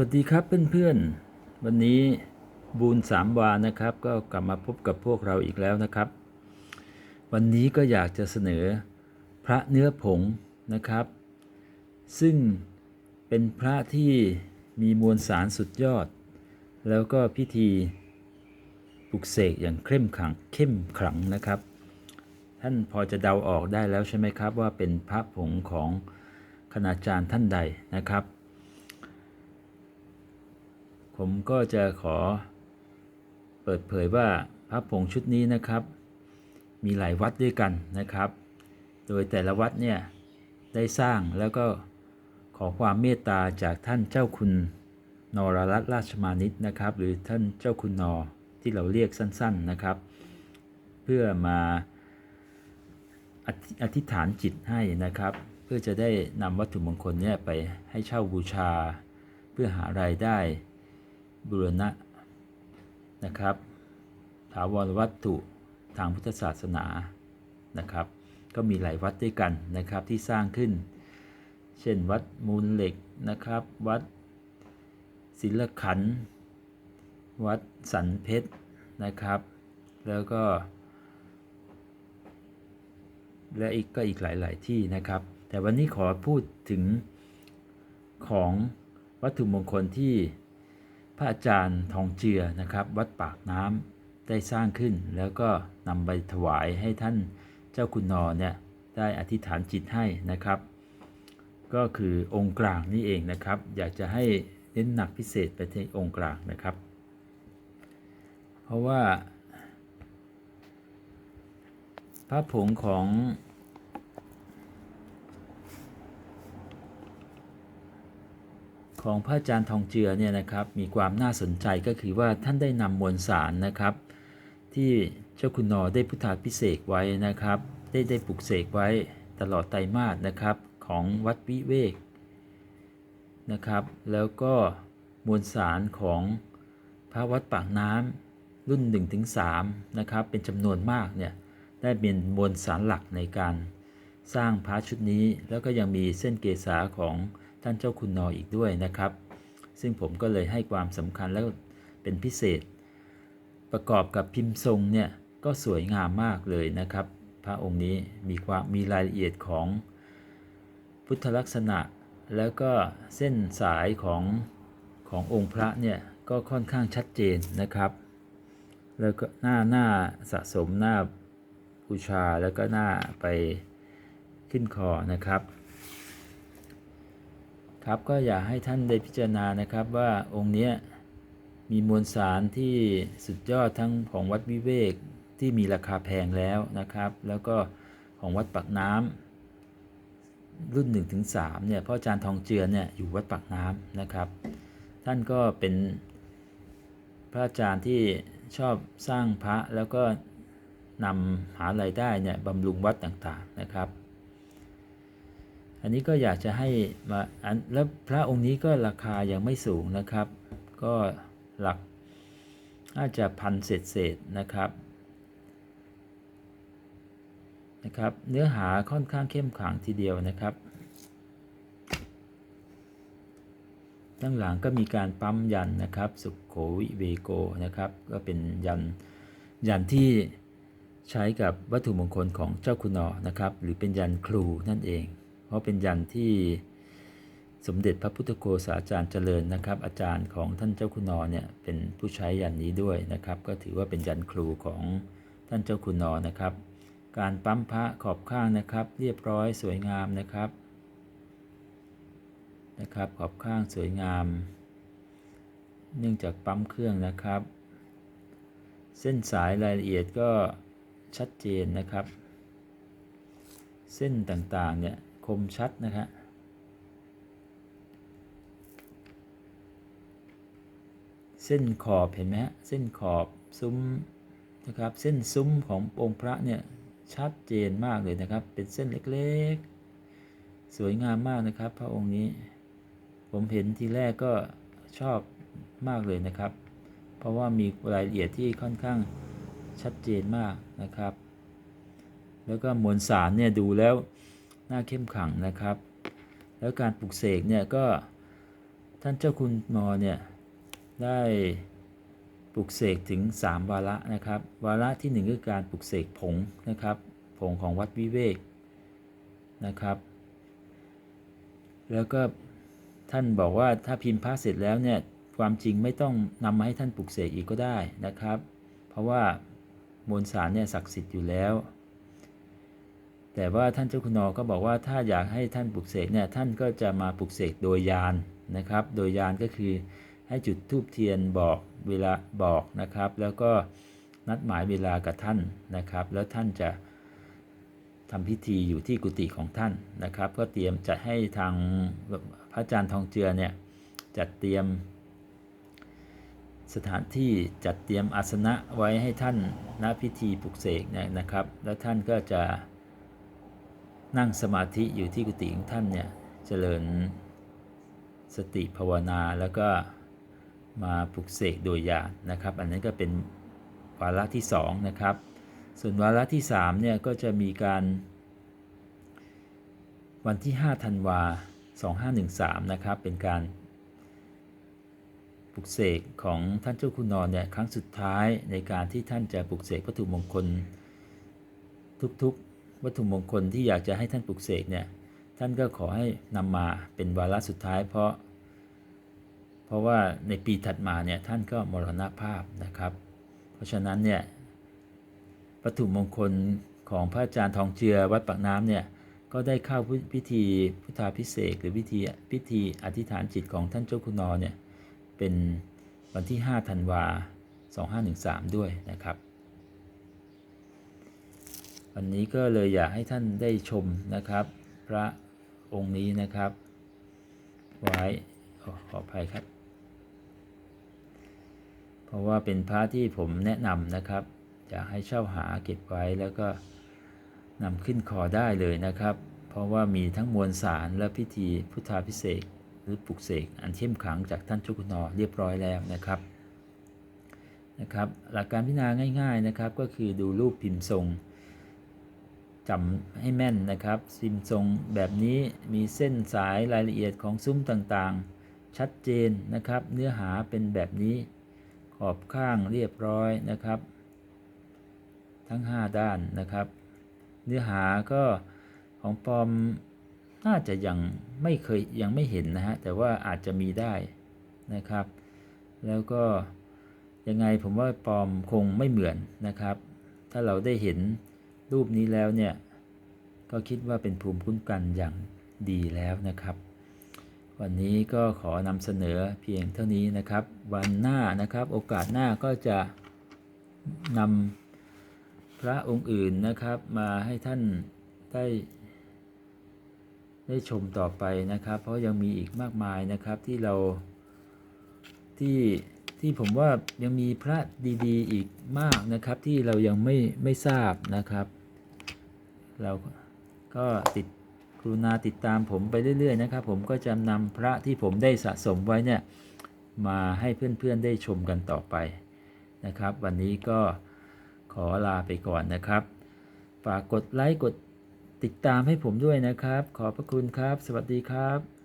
วัสดีครับเพื่อนๆ วันนี้บูนสามวานะครับ ก็กลับมาพบกับพวกเราอีกแล้วนะครับ วันนี้ก็อยากจะเสนอพระเนื้อผงนะครับ ซึ่งเป็นพระที่มีมวลสารสุดยอด แล้วก็พิธีปลุกเสกอย่างเข้มขังเข้มขลังนะครับ ท่านพอจะเดาออกได้แล้วใช่ไหมครับ ว่าเป็นพระผงของคณาจารย์ท่านใดนะครับ ผมก็จะขอ เปิดเผยว่าพระผงชุดนี้นะครับ มีหลายวัดด้วยกันนะครับ โดยแต่ละวัดเนี่ยได้สร้างแล้วก็ขอความเมตตาจากท่านเจ้าคุณนรรัตน์ราชมานิตนะครับ หรือท่านเจ้าคุณนอที่เราเรียกสั้นๆนะครับ เพื่อมาอธิอธิษฐานจิตให้นะครับ เพื่อจะได้นำวัตถุมงคลเนี่ยไปให้เช่าบูชา เพื่อหารายได้ บุรณะนะครับ ถาวรวัตถุทางพุทธศาสนานะครับ ก็มีหลายวัดด้วยกันนะครับที่สร้างขึ้น เช่นวัดมูลเหล็กนะครับ วัดศิลขัน วัดสันเพชรนะครับ แล้วก็ และอีกก็อีกหลาย ๆ ที่นะครับ แต่วันนี้ขอพูดถึงของวัตถุมงคลที่ พระอาจารย์ทองเจือนะครับ วัดปากน้ำได้สร้างขึ้น แล้วก็นำไปถวายให้ท่านเจ้าคุณนอเนี่ยได้อธิษฐานจิตให้นะครับ ก็คือองค์กลางนี่เองนะครับ อยากจะให้เน้นหนักพิเศษไปที่องค์กลางนะครับ เพราะว่าพระผงของ ของพระอาจารย์ทองเจือเนี่ยนะครับมีความน่าสนใจก็คือว่าท่านได้นำมวลสารนะครับ ที่เจ้าคุณนอได้พุทธาพิเศษไว้นะครับ ได้ได้ปลุกเสกไว้ตลอดไตรมาสนะครับของวัดวิเวกนะครับ แล้วก็มวลสารของพระวัดปากน้ำรุ่น 1-3นะครับเป็นจำนวนมากเนี่ยได้เป็นมวลสารหลักในการสร้างพระชุดนี้ แล้วก็ยังมีเส้นเกษาของ ท่านเจ้าคุณนออีกด้วยนะครับ ซึ่งผมก็เลยให้ความสำคัญแล้วเป็นพิเศษ ประกอบกับพิมพ์ทรงเนี่ยก็สวยงามมากเลยนะครับ พระองค์นี้มีความมีรายละเอียดของพุทธลักษณะ แล้วก็เส้นสายของขององค์พระเนี่ยก็ค่อนข้างชัดเจนนะครับ แล้วก็หน้าหน้าสะสมหน้าบูชาแล้วก็หน้าไปขึ้นคอนะครับ ครับก็อยากให้ท่านได้พิจารณานะครับว่าองค์นี้มีมวลสารที่สุดยอดทั้งของวัดวิเวกที่มีราคาแพงแล้วนะครับ แล้วก็ของวัดปักน้ำรุ่น 1-3ถึงเนี่ยพราะอาจารย์ทองเจือเนี่ยอยู่วัดปักน้ำนะครับ ท่านก็เป็นพระอาจารย์ที่ชอบสร้างพระแล้วก็นำหารายได้เนี่ยบำรุงวัดต่างๆนะครับ อันนี้ก็อยากจะให้มาอันแล้วพระองค์นี้ก็ราคายังไม่สูงนะครับ ก็หลักน่าจะพันเศษเศษนะครับนะครับ เนื้อหาค่อนข้างเข้มขังทีเดียวนะครับด้านหลังก็มีการปั๊มยันนะครับ สุขโขวิเวโกนะครับ ก็เป็นยันยันที่ใช้กับวัตถุมงคลของเจ้าคุณนอนะครับ หรือเป็นยันครูนั่นเอง เพราะเป็นยันที่สมเด็จพระพุทธโฆษาจารย์เจริญนะครับ อาจารย์ของท่านเจ้าคุณนอเนี่ยเป็นผู้ใช้ยันนี้ด้วยนะครับ ก็ถือว่าเป็นยันครูของท่านเจ้าคุณนอนะครับ การปั๊มพระขอบข้างนะครับ เรียบร้อยสวยงามนะครับนะครับขอบข้างสวยงาม เนื่องจากปั๊มเครื่องนะครับ เส้นสายรายละเอียดก็ชัดเจนนะครับ เส้นต่างๆเนี่ย คมชัดนะครับเส้นขอบเห็นไหมฮะเส้นขอบซุ้มนะครับเส้นซุ้มขององค์พระเนี่ยชัดเจนมากเลยนะครับ เป็นเส้นเล็กๆ สวยงามมากนะครับ พระองค์นี้ ผมเห็นทีแรกก็ชอบมากเลยนะครับ เพราะว่ามีรายละเอียดที่ค่อนข้างชัดเจนมากนะครับ แล้วก็มวลสารเนี่ยดูแล้ว น่าเข้มขังนะครับ แล้วการปลุกเสกเนี่ยก็ท่านเจ้าคุณมอเนี่ยได้ปลุกเสกถึง 3 วาระนะครับ วาระที่ 1 คือการปลุกเสกผงนะครับ ผงของวัดวิเวกนะครับ แล้วก็ท่านบอกว่าถ้าพิมพ์พระเสร็จแล้วเนี่ยความจริงไม่ต้องนำมาให้ท่านปลุกเสกอีกก็ได้นะครับ เพราะว่ามวลสารเนี่ยศักดิ์สิทธิ์อยู่แล้ว แต่ว่าท่านเจ้าคุณนอก็บอกว่าถ้าอยากให้ท่านปลุกเสกเนี่ยท่านก็จะมาปลุกเสกโดยยานนะครับ โดยยานก็คือให้จุดธูปเทียนบอกเวลาบอกนะครับ แล้วก็นัดหมายเวลากับท่านนะครับ แล้วท่านจะทำพิธีอยู่ที่กุฏิของท่านนะครับ ก็เตรียมจะให้ทางพระอาจารย์ทองเจือเนี่ยจัดเตรียมสถานที่จัดเตรียมอาสนะไว้ให้ท่านณพิธีปลุกเสกนะครับ แล้วท่านก็จะ นั่งสมาธิอยู่ที่กุฏิของท่านเนี่ยเจริญสติภาวนาแล้วก็มาปลุกเสกโดยญาณนะครับ อันนั้นก็เป็นวาระที่สองนะครับ ส่วนวาระที่สามเนี่ยก็จะมีการ วันที่5ธันวา2513นะครับเป็นการปลุกเสกของท่านเจ้าคุณนอนเนี่ยครั้งสุดท้ายในการที่ท่านจะปลุกเสกวัตถุมงคลทุกๆ วัตถุมงคลที่อยากจะให้ท่านปลุกเสกเนี่ยท่านก็ขอให้นำมาเป็นวาระสุดท้าย เพราะ เพราะว่าในปีถัดมาเนี่ยท่านก็มรณภาพนะครับ เพราะฉะนั้นเนี่ยวัตถุมงคลของพระอาจารย์ทองเจือวัดปากน้ำเนี่ยก็ได้เข้าพิธีพุทธาพิเศษหรือพิธีพิธีอธิษฐานจิตของท่านเจ้าคุณนอเนี่ยเป็นวันที่5ธันวา2513 ด้วยนะครับ วันนี้ก็เลยอยากให้ท่านได้ชมนะครับ พระองค์นี้นะครับ ไว้ขออภัยครับ เพราะว่าเป็นพระที่ผมแนะนำนะครับอยากให้เช่าหาเก็บไว้แล้วก็นำขึ้นคอได้เลยนะครับ เพราะว่ามีทั้งมวลสารและพิธีพุทธาพิเศษหรือปลุกเสกอันเข้มขังจากท่านเจ้าคุณนอเรียบร้อยแล้วนะครับนะครับ หลักการพิจารณาง่าย ๆนะครับ ก็คือดูรูปพิมพ์ทรง จำให้แม่นนะครับพิมทรงแบบนี้มีเส้นสายรายละเอียดของซุ้มต่างๆ ชัดเจนนะครับ เนื้อหาเป็นแบบนี้ ขอบข้างเรียบร้อยนะครับ ทั้ง 5 ด้านนะครับ เนื้อหาก็ของปอมน่าจะยังไม่เคยยังไม่เห็นนะฮะ แต่ว่าอาจจะมีได้นะครับ แล้วก็ยังไงผมว่าปอมคงไม่เหมือนนะครับ ถ้าเราได้เห็น รูปนี้แล้วเนี่ยก็คิดว่าเป็นภูมิคุ้มกันอย่างดีแล้วนะครับ วันนี้ก็ขอนำเสนอเพียงเท่านี้นะครับ วันหน้านะครับโอกาสหน้าก็จะนำพระองค์อื่นนะครับมาให้ท่านได้ได้ชมต่อไปนะครับ เพราะยังมีอีกมากมายนะครับที่เราที่ที่ผมว่ายังมีพระดีๆ อีกมากนะครับ ที่เรายังไม่ไม่ทราบนะครับ เราก็ติดกรุณาติดตามผมไปเรื่อย ๆ นะครับ ผมก็จะนำพระที่ผมได้สะสมไว้เนี่ยมาให้เพื่อนๆได้ชมกันต่อไปนะครับ วันนี้ก็ขอลาไปก่อนนะครับ ฝากกดไลค์กดติดตามให้ผมด้วยนะครับ ขอบพระคุณครับ สวัสดีครับ